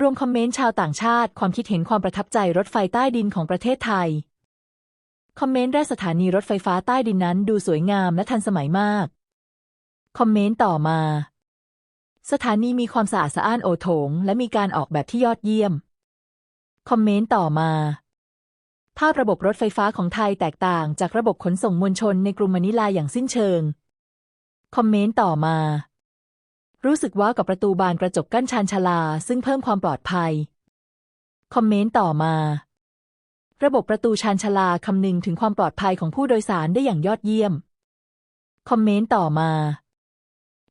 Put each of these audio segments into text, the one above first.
รวมคอมเมนต์ชาวต่างชาติความคิดเห็นความประทับใจรถไฟใต้ดินของประเทศไทย คอมเมนต์แรกสถานีรถไฟฟ้าใต้ดินนั้นดูสวยงามและทันสมัยมาก คอมเมนต์ต่อมา สถานีมีความสะอาดสะอ้านโอโถง และมีการออกแบบที่ยอดเยี่ยม คอมเมนต์ต่อมา ภาพระบบรถไฟฟ้าของไทยแตกต่างจากระบบขนส่งมวลชนในกรุงมะนิลาอย่างสิ้นเชิง คอมเมนต์ต่อมา รู้สึกว้ากับประตูบานกระจกกั้นชานชาลา ซึ่งเพิ่มความปลอดภัย คอมเมนต์ต่อมา ระบบประตูชานชาลาคำนึงถึงความปลอดภัยของผู้โดยสารได้อย่างยอดเยี่ยม คอมเมนต์ต่อมา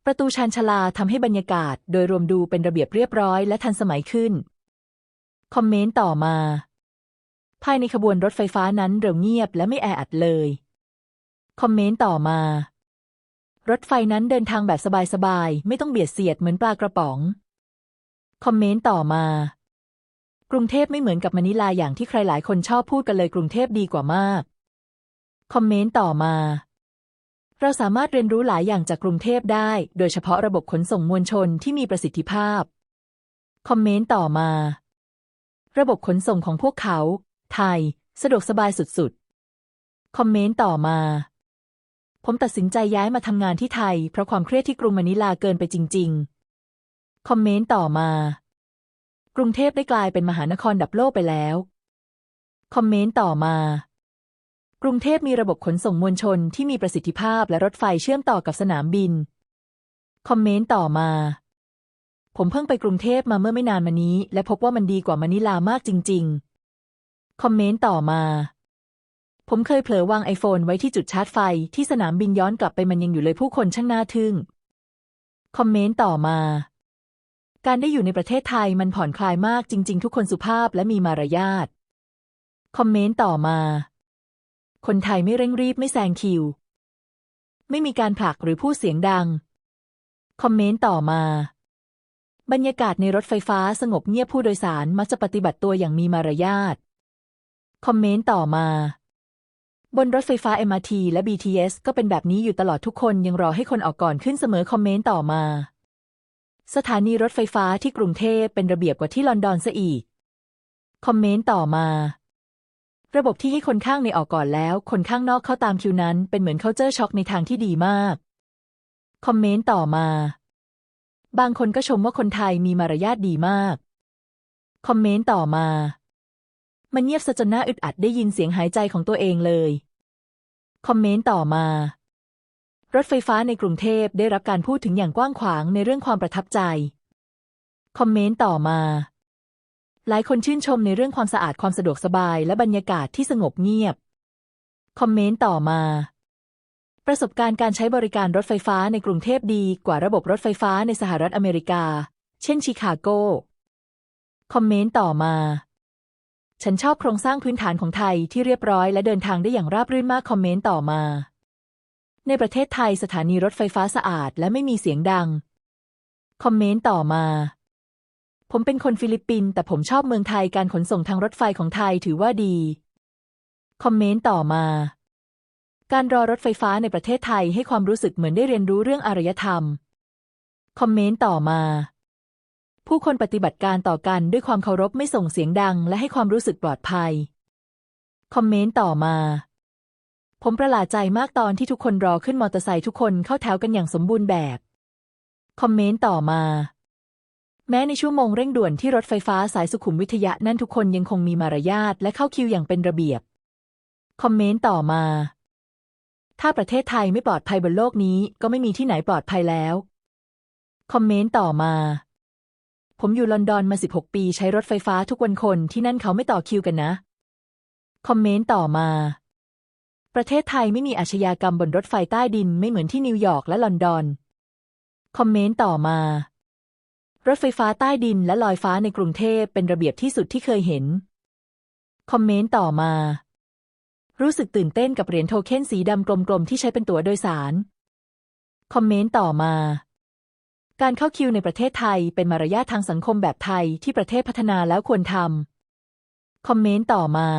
ประตูชานชาลาทำให้บรรยากาศ โดยรวมดูเป็นระเบียบเรียบร้อยและทันสมัยขึ้น คอมเมนต์ต่อมา ภายในขบวนรถไฟฟ้านั้นเรียวเงียบและไม่แออัดเลย คอมเมนต์ต่อมา รถไฟนั้นเดินทางแบบสบายๆ ไม่ต้องเบียดเสียดเหมือนปลากระป๋อง คอมเมนต์ต่อมา กรุงเทพไม่เหมือนกับมะนิลาอย่างที่ใครหลายคนชอบพูดกันเลยกรุงเทพดีกว่ามาก คอมเมนต์ต่อมา เราสามารถเรียนรู้หลายอย่างจากกรุงเทพได้ โดยเฉพาะระบบขนส่งมวลชนที่มีประสิทธิภาพ คอมเมนต์ต่อมา ระบบขนส่งของพวกเขา ไทย สะดวกสบายสุดๆ คอมเมนต์ต่อมา ผมตัดสินใจย้ายมาทำงานที่ไทย เพราะความเครียดที่กรุงมะนิลาเกินไปจริง ๆ คอมเมนต์ต่อมา กรุงเทพได้กลายเป็นมหานครดับโลกไปแล้ว คอมเมนต์ต่อมา กรุงเทพมีระบบขนส่งมวลชนที่มีประสิทธิภาพและรถไฟเชื่อมต่อกับสนามบิน คอมเมนต์ต่อมา ผมเพิ่งไปกรุงเทพมาเมื่อไม่นานมานี้ และพบว่ามันดีกว่ามะนิลามากจริง ๆ คอมเมนต์ต่อมา ผมเคยเผลอวางไอโฟนไว้ที่จุดชาร์จไฟที่สนามบินย้อนกลับไปมันยังอยู่เลยผู้คนช่างน่าทึ่ง คอมเมนต์ต่อมา การได้อยู่ในประเทศไทยมันผ่อนคลายมากจริง ๆ ทุกคนสุภาพและมีมารยาท คอมเมนต์ต่อมา คนไทยไม่เร่งรีบไม่แซงคิว ไม่มีการผลักหรือพูดเสียงดัง คอมเมนต์ต่อมา บรรยากาศในรถไฟฟ้าสงบเงียบผู้โดยสารมักจะปฏิบัติตัวอย่างมีมารยาท คอมเมนต์ต่อมา บนรถไฟฟ้า MRT และ BTS ก็เป็นแบบนี้อยู่ตลอดทุกคนยังรอให้คนออกก่อนขึ้นเสมอคอมเมนต์ต่อมา สถานีรถไฟฟ้าที่กรุงเทพเป็นระเบียบกว่าที่ลอนดอนซะอีก คอมเมนต์ต่อมา ระบบที่ให้คนข้างในออกก่อนแล้ว คนข้างนอกเข้าตามคิวนั้น เป็นเหมือนเคาเจอร์ช็อกในทางที่ดีมาก คอมเมนต์ต่อมา บางคนก็ชมว่าคนไทยมีมารยาทดีมาก คอมเมนต์ต่อมา มันเงียบซะจนน่าอึดอัดได้ยินเสียงหายใจของตัวเองเลย คอมเมนต์ต่อมา รถไฟฟ้าในกรุงเทพได้รับการพูดถึงอย่างกว้างขวางในเรื่องความประทับใจ คอมเมนต์ต่อมา หลายคนชื่นชมในเรื่องความสะอาดความสะดวกสบายและบรรยากาศที่สงบเงียบ คอมเมนต์ต่อมา ประสบการณ์การใช้บริการรถไฟฟ้าในกรุงเทพดีกว่าระบบรถไฟฟ้าในสหรัฐอเมริกา เช่นชิคาโก คอมเมนต์ต่อมา ฉันชอบโครงสร้างพื้นฐานของไทยที่เรียบร้อยและเดินทางได้อย่างราบรื่นมากคอมเมนต์ต่อมา ในประเทศไทยสถานีรถไฟฟ้าสะอาดและไม่มีเสียงดัง คอมเมนต์ต่อมา ผมเป็นคนฟิลิปปินส์แต่ผมชอบเมืองไทยการขนส่งทางรถไฟของไทยถือว่าดี คอมเมนต์ต่อมา การรอรถไฟฟ้าในประเทศไทยให้ความรู้สึกเหมือนได้เรียนรู้เรื่องอารยธรรม คอมเมนต์ต่อมา ผู้คนปฏิบัติการต่อกันด้วยความเคารพไม่ส่งเสียงดัง และให้ความรู้สึกปลอดภัย คอมเมนต์ต่อมา ผมประหลาดใจมากตอนที่ทุกคนรอขึ้นมอเตอร์ไซค์ทุกคนเข้าแถวกันอย่างสมบูรณ์แบบ คอมเมนต์ต่อมา แม้ในชั่วโมงเร่งด่วนที่รถไฟฟ้าสายสุขุมวิทยะนั่นทุกคนยังคงมีมารยาทและเข้าคิวอย่างเป็นระเบียบ คอมเมนต์ต่อมา ถ้าประเทศไทยไม่ปลอดภัยบนโลกนี้ก็ไม่มีที่ไหนปลอดภัยแล้ว คอมเมนต์ต่อมา ผมอยู่ลอนดอนมา 16 ปีใช้รถไฟฟ้าทุกวันคนที่นั่นเขาไม่ต่อคิวกันนะ คอมเมนต์ต่อมา ประเทศไทยไม่มีอาชญากรรมบนรถไฟใต้ดินไม่เหมือนที่นิวยอร์กและลอนดอน คอมเมนต์ต่อมา รถไฟฟ้าใต้ดินและลอยฟ้าในกรุงเทพเป็นระเบียบที่สุดที่เคยเห็น คอมเมนต์ต่อมา รู้สึกตื่นเต้นกับเหรียญโทเค็นสีดำกลมๆที่ใช้เป็นตั๋วโดยสาร คอมเมนต์ต่อมา การเข้าคิวในประเทศไทยเป็นมารยาททางสังคมแบบไทยที่ประเทศพัฒนาแล้วควรทำ คอมเมนต์ต่อมา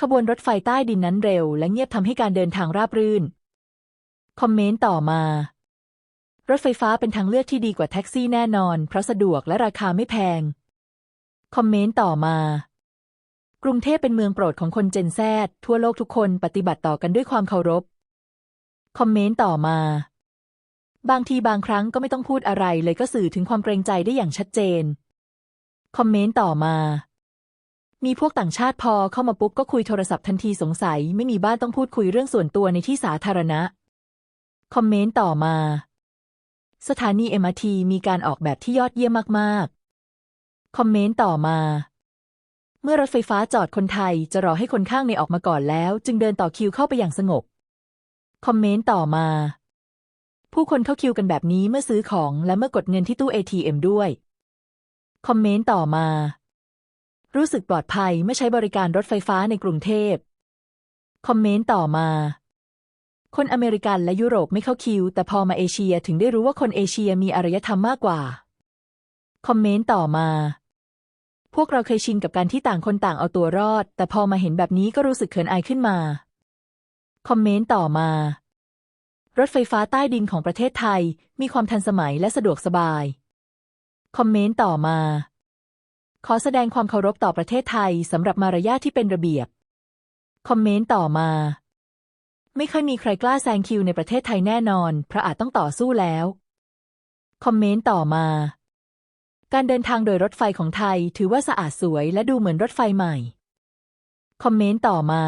ขบวนรถไฟใต้ดินนั้นเร็ว และเงียบทำให้การเดินทางราบรื่น คอมเมนต์ต่อมา รถไฟฟ้าเป็นทางเลือกที่ดีกว่าแท็กซี่แน่นอน เพราะสะดวกและราคาไม่แพง คอมเมนต์ต่อมา กรุงเทพเป็นเมืองโปรดของคนเจนแซดทั่วโลกทุกคนปฏิบัติต่อกันด้วยความเคารพ คอมเมนต์ต่อมา บางทีบางครั้งก็ไม่ต้องพูดอะไรเลยก็สื่อถึงความเกรงใจได้อย่างชัดเจน คอมเมนต์ต่อมา มีพวกต่างชาติพอเข้ามาปุ๊บก็คุยโทรศัพท์ทันทีสงสัย ไม่มีบ้านต้องพูดคุยเรื่องส่วนตัวในที่สาธารณะ คอมเมนต์ต่อมา สถานี MRT มีการออกแบบที่ยอดเยี่ยมมากๆ คอมเมนต์ต่อมา เมื่อรถไฟฟ้าจอดคนไทยจะรอให้คนข้างในออกมาก่อนแล้ว จึงเดินต่อคิวเข้าไปอย่างสงบ คอมเมนต์ต่อมา ผู้คนเข้าคิวกันแบบนี้เมื่อซื้อของและเมื่อกดเงินที่ตู้ ATM ด้วย คอมเมนต์ต่อมา รู้สึกปลอดภัยเมื่อใช้บริการรถไฟฟ้าในกรุงเทพ คอมเมนต์ต่อมา คนอเมริกันและยุโรปไม่เข้าคิว แต่พอมาเอเชียถึงได้รู้ว่าคนเอเชียมีอารยธรรมมากกว่า คอมเมนต์ต่อมา พวกเราเคยชินกับการที่ต่างคนต่างเอาตัวรอด แต่พอมาเห็นแบบนี้ก็รู้สึกเขินอายขึ้นมา คอมเมนต์ต่อมา รถไฟฟ้าใต้ดินของประเทศไทย มีความทันสมัยและสะดวกสบาย คอมเมนต์ต่อมา ขอแสดงความเคารพต่อประเทศไทยสำหรับมารยาทที่เป็นระเบียบ คอมเมนต์ต่อมา ไม่เคยมีใครกล้าแซงคิวในประเทศไทยแน่นอน เพราะอาจต้องต่อสู้แล้ว คอมเมนต์ต่อมา การเดินทางโดยรถไฟของไทยถือว่าสะอาดสวยและดูเหมือนรถไฟใหม่ คอมเมนต์ต่อมา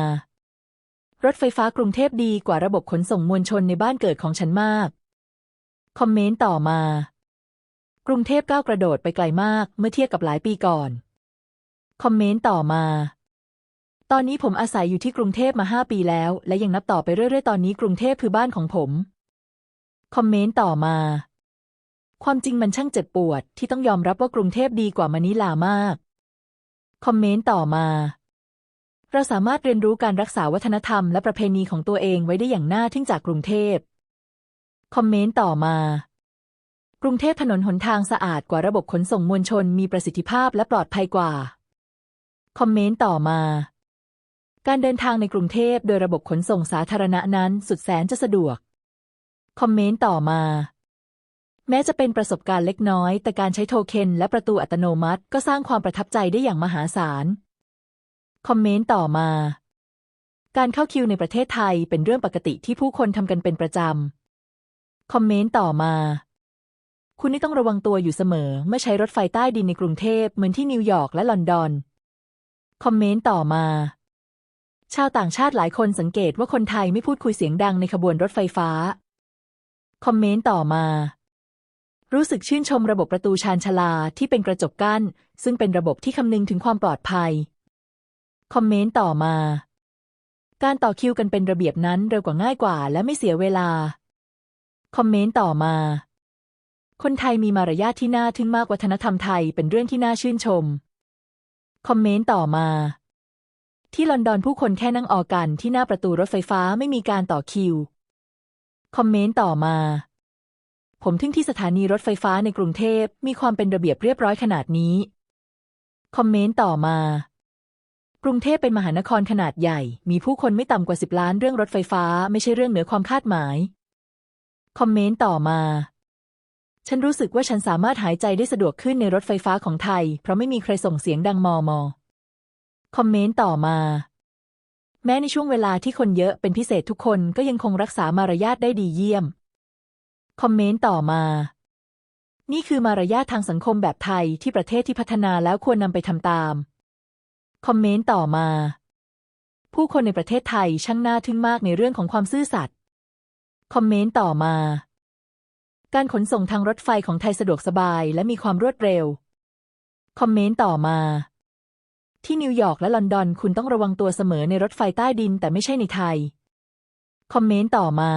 รถไฟฟ้ากรุงเทพดีกว่าระบบขนส่งมวลชนในบ้านเกิดของฉันมาก คอมเมนต์ต่อมา กรุงเทพก้าวกระโดดไปไกลมากเมื่อเทียบกับหลายปีก่อน คอมเมนต์ต่อมา ตอนนี้ผมอาศัยอยู่ที่กรุงเทพมาห้าปีแล้ว และยังนับต่อไปเรื่อยๆ ตอนนี้กรุงเทพคือบ้านของผม คอมเมนต์ต่อมา ความจริงมันช่างเจ็บปวดที่ต้องยอมรับว่ากรุงเทพดีกว่ามะนิลามาก คอมเมนต์ต่อมา เราสามารถเรียนรู้การรักษาวัฒนธรรมและประเพณีของตัวเองไว้ได้อย่างน่าทึ่งจากกรุงเทพ คอมเมนต์ต่อมา กรุงเทพถนนหนทางสะอาดกว่าระบบขนส่งมวลชนมีประสิทธิภาพและปลอดภัยกว่า คอมเมนต์ต่อมา การเดินทางในกรุงเทพโดยระบบขนส่งสาธารณะนั้นสุดแสนจะสะดวก คอมเมนต์ต่อมาแม้จะเป็นประสบการณ์เล็กน้อย แต่การใช้โทเค็นและประตูอัตโนมัติ ก็สร้างความประทับใจได้อย่างมหาศาล คอมเมนต์ต่อมา การเข้าคิวในประเทศไทยเป็นเรื่องปกติที่ผู้คนทำกันเป็นประจำ คอมเมนต์ต่อมา คุณนี่ต้องระวังตัวอยู่เสมอเมื่อใช้รถไฟใต้ดินในกรุงเทพเหมือนที่นิวยอร์กและลอนดอน คอมเมนต์ต่อมา ชาวต่างชาติหลายคนสังเกตว่าคนไทยไม่พูดคุยเสียงดังในขบวนรถไฟฟ้า คอมเมนต์ต่อมารู้สึกชื่นชมระบบประตูชานชาลาที่เป็นกระจกกั้น ซึ่งเป็นระบบที่คำนึงถึงความปลอดภัย คอมเมนต์ต่อมา การต่อคิวกันเป็นระเบียบนั้นเร็วกว่าง่ายกว่า และไม่เสียเวลา คอมเมนต์ต่อมา คนไทยมีมารยาทที่น่าทึ่งมากวัฒนธรรมไทยเป็นเรื่องที่น่าชื่นชม คอมเมนต์ต่อมา ที่ลอนดอนผู้คนแค่นั่งออกันที่หน้าประตูรถไฟฟ้าไม่มีการต่อคิว คอมเมนต์ต่อมา ผมทึ่งที่สถานีรถไฟฟ้าในกรุงเทพมีความเป็นระเบียบเรียบร้อยขนาดนี้ คอมเมนต์ต่อมา กรุงเทพเป็นมหานครขนาดใหญ่ มีผู้คนไม่ต่ำกว่าสิบล้านเรื่องรถไฟฟ้า ไม่ใช่เรื่องเหนือความคาดหมาย คอมเมนต์ต่อมา ฉันรู้สึกว่าฉันสามารถหายใจได้สะดวกขึ้นในรถไฟฟ้าของไทย เพราะไม่มีใครส่งเสียงดังมอมอคอมเมนต์ต่อมา แม้ในช่วงเวลาที่คนเยอะเป็นพิเศษทุกคนก็ยังคงรักษามารยาทได้ดีเยี่ยม คอมเมนต์ต่อมา นี่คือมารยาททางสังคมแบบไทยที่ประเทศที่พัฒนาแล้วควรนำไปทำตาม คอมเมนต์ต่อมา ผู้คนในประเทศไทยช่างน่าทึ่งมากในเรื่องของความซื่อสัตย์คอมเมนต์ต่อมา การขนส่งทางรถไฟของไทยสะดวกสบายและมีความรวดเร็ว คอมเมนต์ต่อมา ที่นิวยอร์กและลอนดอนคุณต้องระวังตัวเสมอในรถไฟใต้ดินแต่ไม่ใช่ในไทย คอมเมนต์ต่อมา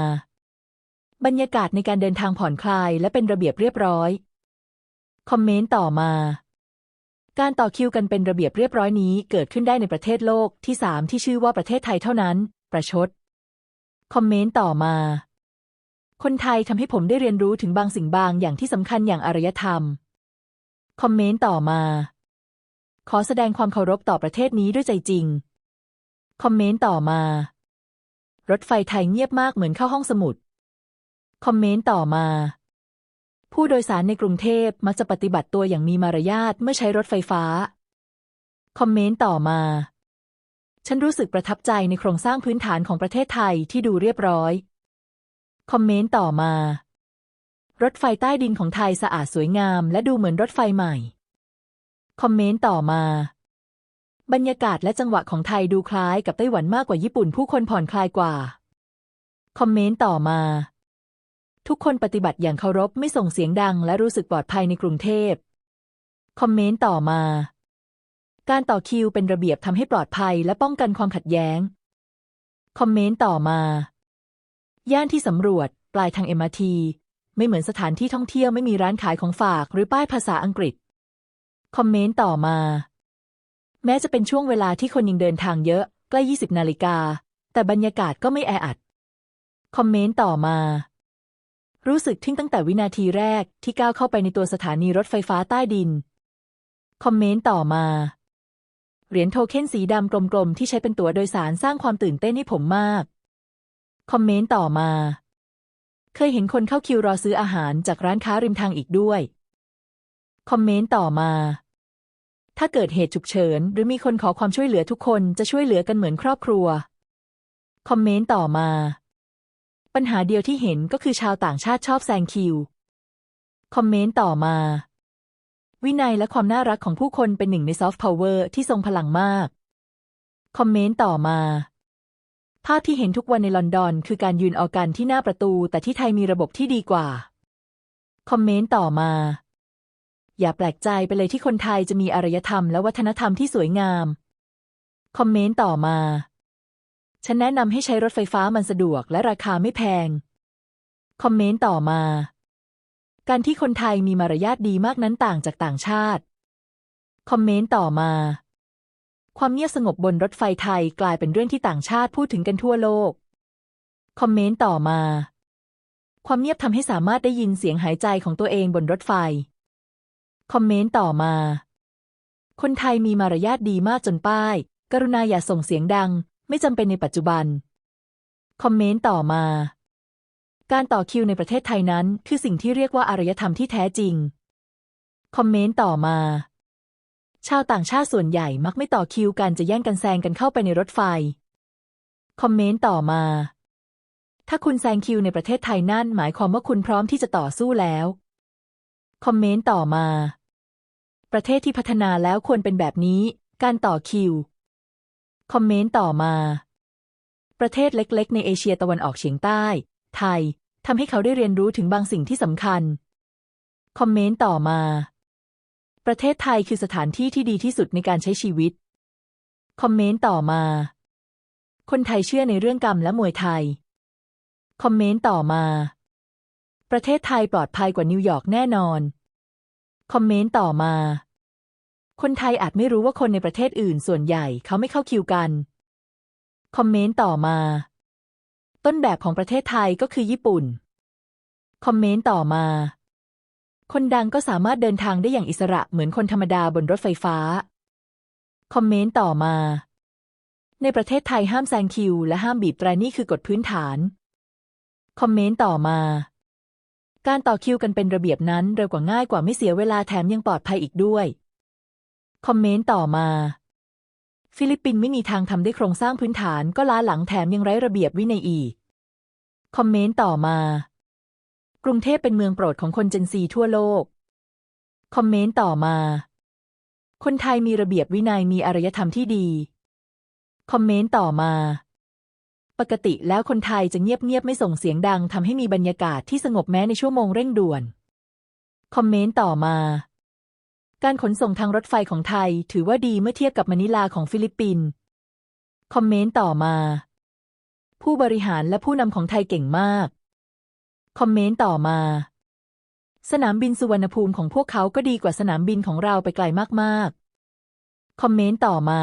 บรรยากาศในการเดินทางผ่อนคลายและเป็นระเบียบเรียบร้อย คอมเมนต์ต่อมา การต่อคิวกันเป็นระเบียบเรียบร้อยนี้เกิดขึ้นได้ในประเทศโลกที่สามที่ชื่อว่าประเทศไทยเท่านั้น ประชด คอมเมนต์ต่อมา คนไทยทำให้ผมได้เรียนรู้ถึงบางสิ่งบางอย่างที่สำคัญอย่างอารยธรรม คอมเมนต์ต่อมา ขอแสดงความเคารพต่อประเทศนี้ด้วยใจจริง คอมเมนต์ต่อมา รถไฟไทยเงียบมากเหมือนเข้าห้องสมุด คอมเมนต์ต่อมา ผู้โดยสารในกรุงเทพมักจะปฏิบัติตัวอย่างมีมารยาทเมื่อใช้รถไฟฟ้า คอมเมนต์ต่อมา ฉันรู้สึกประทับใจในโครงสร้างพื้นฐานของประเทศไทยที่ดูเรียบร้อย คอมเมนต์ต่อมา รถไฟใต้ดินของไทยสะอาดสวยงาม และดูเหมือนรถไฟใหม่ คอมเมนต์ต่อมาบรรยากาศและจังหวะของไทยดูคล้ายกับไต้หวันมากกว่าญี่ปุ่นผู้คนผ่อนคลายกว่า คอมเมนต์ต่อมา ทุกคนปฏิบัติอย่างเคารพไม่ส่งเสียงดังและรู้สึกปลอดภัยในกรุงเทพ คอมเมนต์ต่อมา การต่อคิวเป็นระเบียบทำให้ปลอดภัยและป้องกันความขัดแย้ง คอมเมนต์ต่อมา ย่านที่สำรวจ ปลายทางเอ็มอาทีไม่เหมือนสถานที่ท่องเที่ยวไม่มีร้านขายของฝากหรือป้ายภาษาอังกฤษ คอมเมนต์ต่อมา แม้จะเป็นช่วงเวลาที่คนยังเดินทางเยอะ ใกล้ 20 นาฬิกา แต่บรรยากาศก็ไม่แออัด คอมเมนต์ต่อมา รู้สึกทึ่งตั้งแต่วินาทีแรกที่ก้าวเข้าไปในตัวสถานีรถไฟฟ้าใต้ดิน คอมเมนต์ต่อมา เหรียญโทเค็นสีดำกลมๆ ที่ใช้เป็นตั๋วโดยสารสร้างความตื่นเต้นให้ผมมาก คอมเมนต์ต่อมา เคยเห็นคนเข้าคิวรอซื้ออาหารจากร้านค้าริมทางอีกด้วย คอมเมนต์ต่อมา ถ้าเกิดเหตุฉุกเฉิน หรือมีคนขอความช่วยเหลือทุกคนจะช่วยเหลือกันเหมือนครอบครัว คอมเมนต์ต่อมา ปัญหาเดียวที่เห็นก็คือชาวต่างชาติชอบแซงคิว คอมเมนต์ต่อมา วินัยและความน่ารักของผู้คนเป็นหนึ่งในซอฟต์พาวเวอร์ที่ทรงพลังมาก คอมเมนต์ต่อมา ภาพที่เห็นทุกวันในลอนดอน คือการยืนออกกันที่หน้าประตู แต่ที่ไทยมีระบบที่ดีกว่า คอมเมนต์ต่อมา อย่าแปลกใจไปเลยที่คนไทยจะมีอารยธรรมและวัฒนธรรมที่สวยงาม คอมเมนต์ต่อมา ฉันแนะนำให้ใช้รถไฟฟ้ามันสะดวกและราคาไม่แพง คอมเมนต์ต่อมา การที่คนไทยมีมารยาทดีมากนั้นต่างจากต่างชาติ คอมเมนต์ต่อมา ความเงียบสงบบนรถไฟไทยกลายเป็นเรื่องที่ต่างชาติพูดถึงกันทั่วโลก คอมเมนต์ต่อมา ความเงียบทำให้สามารถได้ยินเสียงหายใจของตัวเองบนรถไฟ คอมเมนต์ต่อมา คนไทยมีมารยาทดีมากจนป้าย กรุณาอย่าส่งเสียงดัง ไม่จำเป็นในปัจจุบัน คอมเมนต์ต่อมา การต่อคิวในประเทศไทยนั้น คือสิ่งที่เรียกว่าอารยธรรมที่แท้จริง คอมเมนต์ต่อมา ชาวต่างชาติส่วนใหญ่มักไม่ต่อคิวกันจะแย่งกันแซงกันเข้าไปในรถไฟ คอมเมนต์ต่อมา ถ้าคุณแซงคิวในประเทศไทยนั่นหมายความว่าคุณพร้อมที่จะต่อสู้แล้ว คอมเมนต์ต่อมา ประเทศที่พัฒนาแล้วควรเป็นแบบนี้ การต่อคิว คอมเมนต์ต่อมา ประเทศเล็ก ๆ ในเอเชียตะวันออกเฉียงใต้ ไทยทำให้เขาได้เรียนรู้ถึงบางสิ่งที่สำคัญ คอมเมนต์ต่อมา ประเทศไทยคือสถานที่ที่ดีที่สุดในการใช้ชีวิต คอมเมนต์ต่อมา คนไทยเชื่อในเรื่องกรรมและมวยไทย คอมเมนต์ต่อมา ประเทศไทยปลอดภัยกว่านิวยอร์กแน่นอน คอมเมนต์ต่อมา คนไทยอาจไม่รู้ว่าคนในประเทศอื่นส่วนใหญ่เขาไม่เข้าคิวกัน คอมเมนต์ต่อมา ต้นแบบของประเทศไทยก็คือญี่ปุ่น คอมเมนต์ต่อมา คนดังก็สามารถเดินทางได้อย่างอิสระเหมือนคนธรรมดาบนรถไฟฟ้า คอมเมนต์ต่อมา ในประเทศไทยห้ามแซงคิว และห้ามบีบแตรนี่คือกฎพื้นฐาน คอมเมนต์ต่อมา การต่อคิวกันเป็นระเบียบนั้นเร็วกว่าง่ายกว่าไม่เสียเวลาแถมยังปลอดภัยอีกด้วย คอมเมนต์ต่อมา ฟิลิปปินส์ไม่มีทางทำได้โครงสร้างพื้นฐานก็ล้าหลังแถมยังไร้ระเบียบวินัยอีก คอมเมนต์ต่อมา กรุงเทพเป็นเมืองโปรดของคนเจนซีทั่วโลก คอมเมนต์ต่อมา คนไทยมีระเบียบวินัยมีอารยธรรมที่ดี คอมเมนต์ต่อมาปกติแล้วคนไทยจะเงียบๆไม่ส่งเสียงดังทำให้มีบรรยากาศที่สงบแม้ในชั่วโมงเร่งด่วน คอมเมนต์ต่อมา การขนส่งทางรถไฟของไทย ถือว่าดีเมื่อเทียบกับมะนิลาของฟิลิปปินส์ คอมเมนต์ต่อมา ผู้บริหารและผู้นำของไทยเก่งมาก คอมเมนต์ต่อมา สนามบินสุวรรณภูมิของพวกเขาก็ดีกว่าสนามบินของเราไปไกลมากๆ คอมเมนต์ต่อมา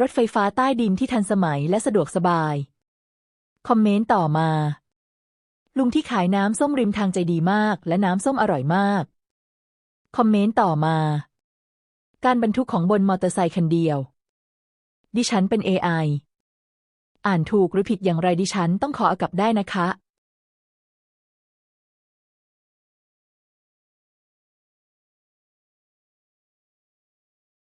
รถไฟฟ้าใต้ดินที่ทันสมัยและสะดวกสบาย คอมเมนต์ต่อมา ลุงที่ขายน้ำส้มริมทางใจดีมาก และน้ำส้มอร่อยมาก คอมเมนต์ต่อมา การบรรทุกของบนมอเตอร์ไซค์คันเดียว ดิฉันเป็น AI อ่านถูกหรือผิดอย่างไรดิฉันต้องขออากับได้นะคะ